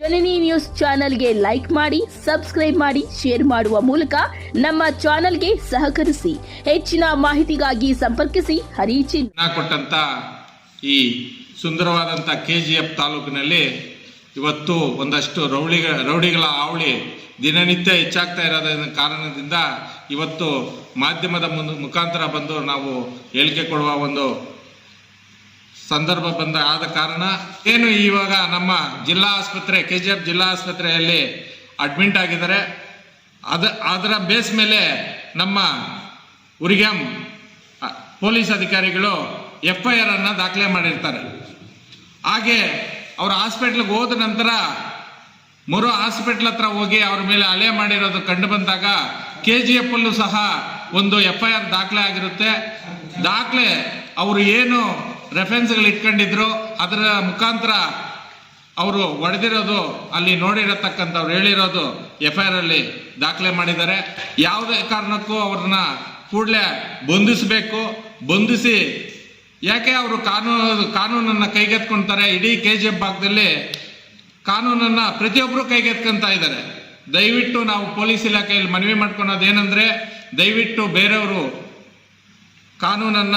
ಜನನಿ news ಚಾನೆಲ್ಗೆ like ಮಾಡಿ, subscribe ಮಾಡಿ, ಶೇರ್ ಮಾಡುವ ಮೂಲಕ ನಮ್ಮ ಚಾನೆಲ್ಗೆ ಸಹಕರಿಸಿ. ಹೆಚ್ಚಿನ ಮಾಹಿತಿಗಾಗಿ ಸಂಪರ್ಕಿಸಿ. ಹರಿಚಿ ಕೊಟ್ಟಂತ ಈ ಸುಂದರವಾದಂಥ ಕೆ ಜಿ ಎಫ್ ತಾಲೂಕಿನಲ್ಲಿ ಇವತ್ತು ಒಂದಷ್ಟು ರೌಡಿಗ ರೌಡಿಗಳ ಹಾವಳಿ ದಿನನಿತ್ಯ ಹೆಚ್ಚಾಗ್ತಾ ಇರೋದ ಕಾರಣದಿಂದ ಇವತ್ತು ಮಾಧ್ಯಮದ ಮುಂದೆ ಮುಖಾಂತರ ಬಂದು ನಾವು ಹೇಳಿಕೆ ಕೊಡುವ ಒಂದು ಸಂದರ್ಭ ಬಂದ ಆದ ಕಾರಣ ಏನು ಇವಾಗ ನಮ್ಮ ಜಿಲ್ಲಾ ಆಸ್ಪತ್ರೆ ಕೆ ಜಿ ಎಫ್ ಜಿಲ್ಲಾ ಆಸ್ಪತ್ರೆಯಲ್ಲಿ ಅಡ್ಮಿಂಟ್ ಆಗಿದ್ದಾರೆ. ಅದ, ಅದರ ಬೇಸ್ ಮೇಲೆ ನಮ್ಮ ಉರಿಗಂ ಪೊಲೀಸ್ ಅಧಿಕಾರಿಗಳು ಎಫ್ ಐ ಆರ್ ಅನ್ನ ದಾಖಲೆ ಮಾಡಿರ್ತಾರೆ. ಹಾಗೆ ಅವ್ರ ಹಾಸ್ಪಿಟ್ಲಿಗೆ ಹೋದ ನಂತರ ಮರು ಹಾಸ್ಪಿಟ್ಲ್ ಹತ್ರ ಹೋಗಿ ಅವ್ರ ಮೇಲೆ ಅಲೆ ಮಾಡಿರೋದು ಕಂಡು ಬಂದಾಗ ಕೆ ಜಿ ಎಫ್ ಅಲ್ಲೂ ಸಹ ಒಂದು ಎಫ್ ಐ ಆರ್ ದಾಖಲೆ ಆಗಿರುತ್ತೆ. ದಾಖಲೆ ಅವರು ಏನು ರೆಫರೆನ್ಸ್ಗಳು ಇಟ್ಕೊಂಡಿದ್ರು, ಅದರ ಮುಖಾಂತರ ಅವರು ಹೊಡೆದಿರೋದು ಅಲ್ಲಿ ನೋಡಿರತಕ್ಕಂಥವ್ರು ಹೇಳಿರೋದು ಎಫ್ ಐ ಆರ್ ಅಲ್ಲಿ ದಾಖಲೆ ಮಾಡಿದ್ದಾರೆ. ಯಾವುದೇ ಕಾರಣಕ್ಕೂ ಅವ್ರನ್ನ ಕೂಡಲೇ ಬಂಧಿಸಬೇಕು. ಬಂಧಿಸಿ, ಯಾಕೆ ಅವರು ಕಾನೂನು ಕಾನೂನನ್ನು ಕೈಗೆತ್ಕೊಳ್ತಾರೆ ಇಡೀ ಕೆ ಜಿ ಎಫ್ ಭಾಗದಲ್ಲಿ ಕಾನೂನನ್ನ ಪ್ರತಿಯೊಬ್ಬರು ಕೈಗೆತ್ಕೊಂತ ಇದ್ದಾರೆ. ದಯವಿಟ್ಟು ನಾವು ಪೊಲೀಸ್ ಇಲಾಖೆಯಲ್ಲಿ ಮನವಿ ಮಾಡ್ಕೊಳೋದು ಏನಂದ್ರೆ ದಯವಿಟ್ಟು ಬೇರೆಯವರು ಕಾನೂನನ್ನ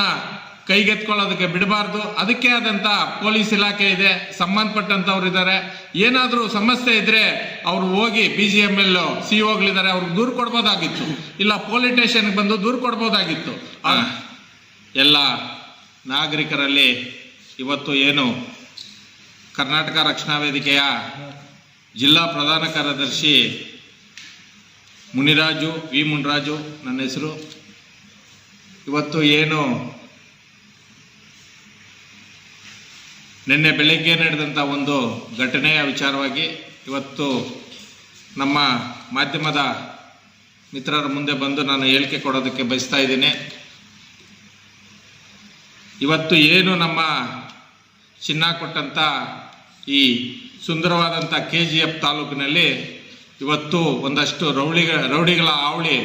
ಕೈಗೆತ್ಕೊಳ್ಳೋದಕ್ಕೆ ಬಿಡಬಾರ್ದು. ಅದಕ್ಕೆ ಆದಂತ ಪೊಲೀಸ್ ಇಲಾಖೆ ಇದೆ. ಸಂಬಂಧಪಟ್ಟಂತವ್ರು ಇದ್ದಾರೆ. ಏನಾದರೂ ಸಮಸ್ಯೆ ಇದ್ರೆ ಅವ್ರು ಹೋಗಿ B G M L C ಒಗಳಿದ್ದಾರೆ. ಅವ್ರಿಗೆ ದೂರು ಕೊಡ್ಬೋದಾಗಿತ್ತು. ಇಲ್ಲ ಪೊಲೀಸ್ ಸ್ಟೇಷನ್ಗೆ ಬಂದು ದೂರು ಕೊಡ್ಬೋದಾಗಿತ್ತು. ಎಲ್ಲ ನಾಗರಿಕರಲ್ಲಿ ಇವತ್ತು ಏನು ಕರ್ನಾಟಕ ರಕ್ಷಣಾ ವೇದಿಕೆಯ ಜಿಲ್ಲಾ ಪ್ರಧಾನ ಕಾರ್ಯದರ್ಶಿ ಮುನಿರಾಜು ವಿ ಮುನಿರಾಜು ನನ್ನ ಹೆಸರು. ಇವತ್ತು ಏನು ನಿನ್ನೆ ಬೆಳಗ್ಗೆ ನಡೆದಂಥ ಒಂದು ಘಟನೆಯ ವಿಚಾರವಾಗಿ ಇವತ್ತು ನಮ್ಮ ಮಾಧ್ಯಮದ ಮಿತ್ರರ ಮುಂದೆ ಬಂದು ನಾನು ಹೇಳಿಕೆ ಕೊಡೋದಕ್ಕೆ ಬಯಸ್ತಾ ಇದ್ದೀನಿ. ಇವತ್ತು ಏನು ನಮ್ಮ ಚಿನ್ನ ಕೊಟ್ಟಂಥ ಈ ಸುಂದರವಾದಂಥ ಕೆ ಜಿ ಎಫ್ ತಾಲೂಕಿನಲ್ಲಿ ಇವತ್ತು ಒಂದಷ್ಟು ರೌಡಿಗ ರೌಡಿಗಳ ಹಾವಳಿ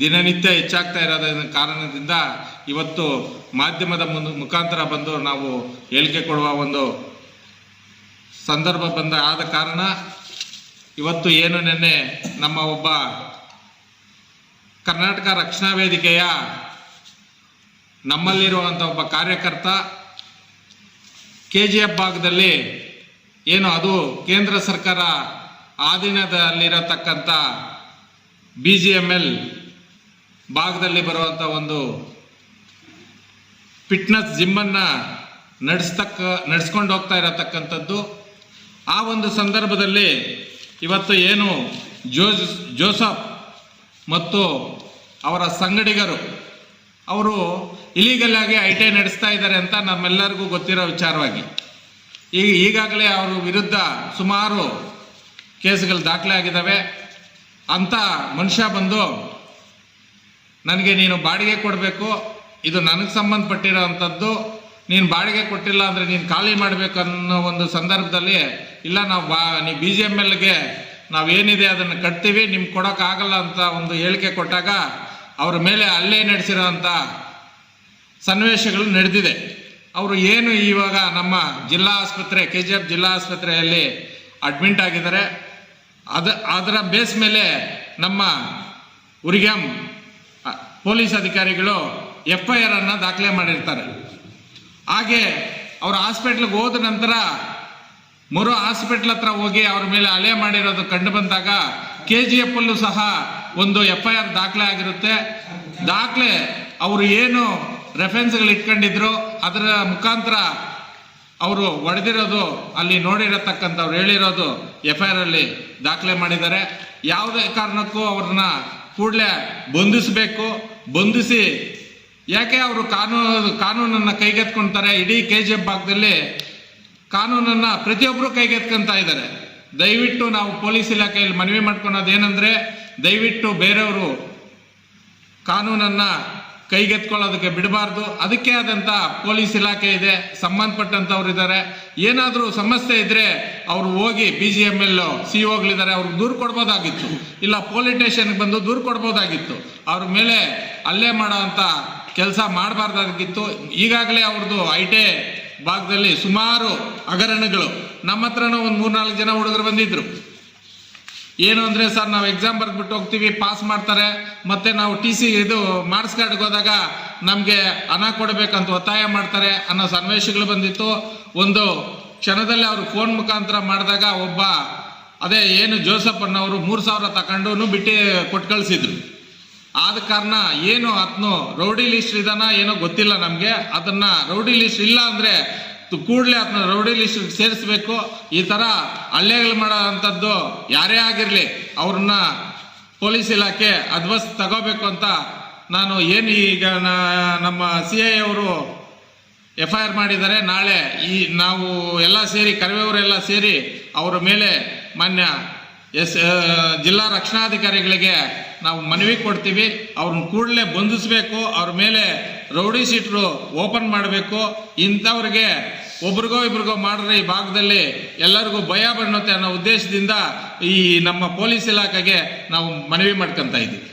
ದಿನನಿತ್ಯ ಹೆಚ್ಚಾಗ್ತಾ ಇರೋದ ಕಾರಣದಿಂದ ಇವತ್ತು ಮಾಧ್ಯಮದ ಮುಂದೆ ಮುಖಾಂತರ ಬಂದು ನಾವು ಹೇಳಿಕೆ ಕೊಡುವ ಒಂದು ಸಂದರ್ಭ ಬಂದ ಆದ ಕಾರಣ ಇವತ್ತು ಏನು ನಿನ್ನೆ ನಮ್ಮ ಒಬ್ಬ ಕರ್ನಾಟಕ ರಕ್ಷಣಾ ವೇದಿಕೆಯ ನಮ್ಮಲ್ಲಿರುವಂಥ ಒಬ್ಬ ಕಾರ್ಯಕರ್ತ ಕೆ ಜಿ ಎಫ್ ಭಾಗದಲ್ಲಿ ಏನು ಅದು ಕೇಂದ್ರ ಸರ್ಕಾರ ಆಧೀನದಲ್ಲಿರತಕ್ಕಂಥ ಬಿ ಜಿ ಎಂ ಎಲ್ ಭಾಗದಲ್ಲಿ ಬರುವಂಥ ಒಂದು ಫಿಟ್ನೆಸ್ ಜಿಮ್ಮನ್ನು ನಡೆಸ್ತಕ್ಕ, ನಡೆಸ್ಕೊಂಡು ಹೋಗ್ತಾ ಇರತಕ್ಕಂಥದ್ದು. ಆ ಒಂದು ಸಂದರ್ಭದಲ್ಲಿ ಇವತ್ತು ಏನು ಜೋಸ್, ಜೋಸಫ್ ಮತ್ತು ಅವರ ಸಂಗಡಿಗರು, ಅವರು ಇಲೀಗಲ್ ಆಗಿ ಐ ಟಿ ಐ ನಡೆಸ್ತಾ ಇದ್ದಾರೆ ಅಂತ ನಮ್ಮೆಲ್ಲರಿಗೂ ಗೊತ್ತಿರೋ ವಿಚಾರವಾಗಿ. ಈಗ ಈಗಾಗಲೇ ಅವರ ವಿರುದ್ಧ ಸುಮಾರು ಕೇಸ್ಗಳು ದಾಖಲೆ ಆಗಿದ್ದಾವೆ. ಅಂತ ಮನುಷ್ಯ ಬಂದು, ನನಗೆ ನೀನು ಬಾಡಿಗೆ ಕೊಡಬೇಕು. ಇದು ನನಗೆ ಸಂಬಂಧಪಟ್ಟಿರೋ ಅಂಥದ್ದು ನೀನು ಬಾಡಿಗೆ ಕೊಟ್ಟಿಲ್ಲ ಅಂದರೆ ನೀನು ಖಾಲಿ ಮಾಡಬೇಕು ಅನ್ನೋ ಒಂದು ಸಂದರ್ಭದಲ್ಲಿ, ಇಲ್ಲ, ನಾವು ಬಾ, ನೀವು ಬಿ ಜಿ ಎಂ ಎಲ್ಗೆ ನಾವೇನಿದೆ ಅದನ್ನು ಕಟ್ತೀವಿ, ನಿಮ್ಗೆ ಕೊಡೋಕ್ಕಾಗಲ್ಲ ಅಂತ ಒಂದು ಹೇಳಿಕೆ ಕೊಟ್ಟಾಗ, ಅವ್ರ ಮೇಲೆ ಅಲ್ಲೇ ನಡೆಸಿರೋ ಅಂಥ ಸನ್ನಿವೇಶಗಳು ನಡೆದಿದೆ. ಅವರು ಏನು ಇವಾಗ ನಮ್ಮ ಜಿಲ್ಲಾ ಆಸ್ಪತ್ರೆ, ಕೆ ಜಿ ಎಫ್ ಜಿಲ್ಲಾ ಆಸ್ಪತ್ರೆಯಲ್ಲಿ ಅಡ್ಮಿಂಟ್ ಆಗಿದ್ದಾರೆ. ಅದ, ಅದರ ಬೇಸ್ ಮೇಲೆ ನಮ್ಮ ಉರಿಗಾಂ ಪೊಲೀಸ್ ಅಧಿಕಾರಿಗಳು ಎಫ್ ಐ ಆರ್ ಅನ್ನ ದಾಖಲೆ ಮಾಡಿರ್ತಾರೆ. ಹಾಗೆ ಅವ್ರ ಹಾಸ್ಪಿಟ್ಲಿಗೆ ಹೋದ ನಂತರ ಮರು ಹಾಸ್ಪಿಟ್ಲ್ ಹತ್ರ ಹೋಗಿ ಅವ್ರ ಮೇಲೆ ಹಳೆ ಮಾಡಿರೋದು ಕಂಡು ಬಂದಾಗ ಕೆ ಜಿ ಎಫ್ ಅಲ್ಲೂ ಸಹ ಒಂದು ಎಫ್ ಐ ಆರ್ ದಾಖಲೆ ಆಗಿರುತ್ತೆ. ದಾಖಲೆ ಅವರು ಏನು ರೆಫರೆನ್ಸ್ಗಳು ಇಟ್ಕೊಂಡಿದ್ರು ಅದರ ಮುಖಾಂತರ ಅವರು ಹೊಡೆದಿರೋದು ಅಲ್ಲಿ ನೋಡಿರತಕ್ಕಂಥವ್ರು ಹೇಳಿರೋದು ಎಫ್ ಐ ಆರ್ ಅಲ್ಲಿ ದಾಖಲೆ ಮಾಡಿದ್ದಾರೆ. ಯಾವುದೇ ಕಾರಣಕ್ಕೂ ಅವ್ರನ್ನ ಕೂಡಲೇ ಬಂಧಿಸಬೇಕು. ಬಂಧಿಸಿ ಯಾಕೆ ಅವರು ಕಾನೂನು ಕಾನೂನನ್ನು ಕೈಗೆತ್ಕೊಳ್ತಾರೆ ಇಡೀ ಕೆ ಜಿ ಎಫ್ ಭಾಗದಲ್ಲಿ ಕಾನೂನನ್ನ ಪ್ರತಿಯೊಬ್ಬರು ಕೈಗೆತ್ಕೊಂತ ಇದ್ದಾರೆ. ದಯವಿಟ್ಟು ನಾವು ಪೊಲೀಸ್ ಇಲಾಖೆಯಲ್ಲಿ ಮನವಿ ಮಾಡ್ಕೊಳೋದೇನೆಂದರೆ ದಯವಿಟ್ಟು ಬೇರೆಯವರು ಕಾನೂನನ್ನ ಕೈಗೆತ್ಕೊಳ್ಳೋದಕ್ಕೆ ಬಿಡಬಾರ್ದು. ಅದಕ್ಕೆ ಆದಂಥ ಪೊಲೀಸ್ ಇಲಾಖೆ ಇದೆ. ಸಂಬಂಧಪಟ್ಟಂತವ್ರು ಇದ್ದಾರೆ. ಏನಾದರೂ ಸಮಸ್ಯೆ ಇದ್ದರೆ ಅವರು ಹೋಗಿ B G M L C ಒಗಳಿದ್ದಾರೆ. ಅವ್ರಿಗೆ ದೂರು ಕೊಡ್ಬೋದಾಗಿತ್ತು. ಇಲ್ಲ ಪೊಲೀಸ್ ಸ್ಟೇಷನ್ಗೆ ಬಂದು ದೂರು ಕೊಡ್ಬೋದಾಗಿತ್ತು. ಅವ್ರ ಮೇಲೆ ಅಲ್ಲೇ ಮಾಡೋವಂಥ ಕೆಲಸ ಮಾಡಬಾರ್ದಾಗಿತ್ತು. ಈಗಾಗಲೇ ಅವ್ರದ್ದು ಐ ಟಿ ಭಾಗದಲ್ಲಿ ಸುಮಾರು ಹಗರಣಗಳು ನಮ್ಮ ಹತ್ರನೂ ಒಂದು ಮೂರ್ನಾಲ್ಕು ಜನ ಹುಡುಗರು ಬಂದಿದ್ರು. ಏನು ಅಂದರೆ ಸರ್, ನಾವು ಎಕ್ಸಾಮ್ ಬರೆದ್ಬಿಟ್ಟು ಹೋಗ್ತೀವಿ ಪಾಸ್ ಮಾಡ್ತಾರೆ, ಮತ್ತೆ ನಾವು ಟಿ ಸಿ ಇದು ಮಾರ್ಕ್ಸ್ ಕಾರ್ಡ್ಗೆ ಹೋದಾಗ ನಮಗೆ ಹಣ ಕೊಡಬೇಕಂತ ಒತ್ತಾಯ ಮಾಡ್ತಾರೆ ಅನ್ನೋ ಸನ್ನಿವೇಶಗಳು ಬಂದಿತ್ತು. ಒಂದು ಕ್ಷಣದಲ್ಲಿ ಅವರು ಫೋನ್ ಮುಖಾಂತರ ಮಾಡಿದಾಗ ಒಬ್ಬ, ಅದೇ ಏನು ಜೋಸಫ್ ಅನ್ನೋರು ಮೂರು ಸಾವಿರ ತಗೊಂಡು ಬಿಟ್ಟು ಕೊಟ್ಟು ಕಳಿಸಿದ್ರು ಆದ ಕಾರಣ ಏನು ಅದನ್ನು ರೌಡಿ ಲಿಸ್ಟ್ ಇದಾನ ಏನೋ ಗೊತ್ತಿಲ್ಲ ನಮಗೆ. ಅದನ್ನ ರೌಡಿ ಲಿಸ್ಟ್ ಇಲ್ಲ ಅಂದರೆ ಕೂಡಲೇ ಅದನ್ನ ರೌಡಿ ಲಿಸ್ಟ್ ಸೇರಿಸ್ಬೇಕು. ಈ ಥರ ಹಲ್ಲೆಗಳು ಮಾಡೋ ಅಂಥದ್ದು ಯಾರೇ ಆಗಿರಲಿ, ಅವ್ರನ್ನ ಪೊಲೀಸ್ ಇಲಾಖೆ ಅಧ್ವಸ್ ತಗೋಬೇಕು ಅಂತ ನಾನು ಏನು ಈಗ ನಮ್ಮ ಸಿ ಐ ಅವರು ಎಫ್ ಐ ಆರ್ ಮಾಡಿದ್ದಾರೆ. ನಾಳೆ ಈ ನಾವು ಎಲ್ಲ ಸೇರಿ ಕರವೇವರೆಲ್ಲ ಸೇರಿ ಅವರ ಮೇಲೆ ಮಾನ್ಯ ಎಸ್ ಜಿಲ್ಲಾ ರಕ್ಷಣಾಧಿಕಾರಿಗಳಿಗೆ ನಾವು ಮನವಿ ಕೊಡ್ತೀವಿ. ಅವ್ರನ್ನ ಕೂಡಲೇ ಬಂಧಿಸಬೇಕು. ಅವ್ರ ಮೇಲೆ ರೌಡಿ ಶೀಟ್ರು ಓಪನ್ ಮಾಡಬೇಕು. ಇಂಥವ್ರಿಗೆ ಒಬ್ರಿಗೋ ಇಬ್ರಿಗೋ ಮಾಡಿದ್ರೆ ಈ ಭಾಗದಲ್ಲಿ ಎಲ್ಲರಿಗೂ ಭಯ ಬಣ್ಣುತ್ತೆ ಅನ್ನೋ ಉದ್ದೇಶದಿಂದ ಈ ನಮ್ಮ ಪೊಲೀಸ್ ಇಲಾಖೆಗೆ ನಾವು ಮನವಿ ಮಾಡ್ಕೊತಾ ಇದ್ದೀವಿ.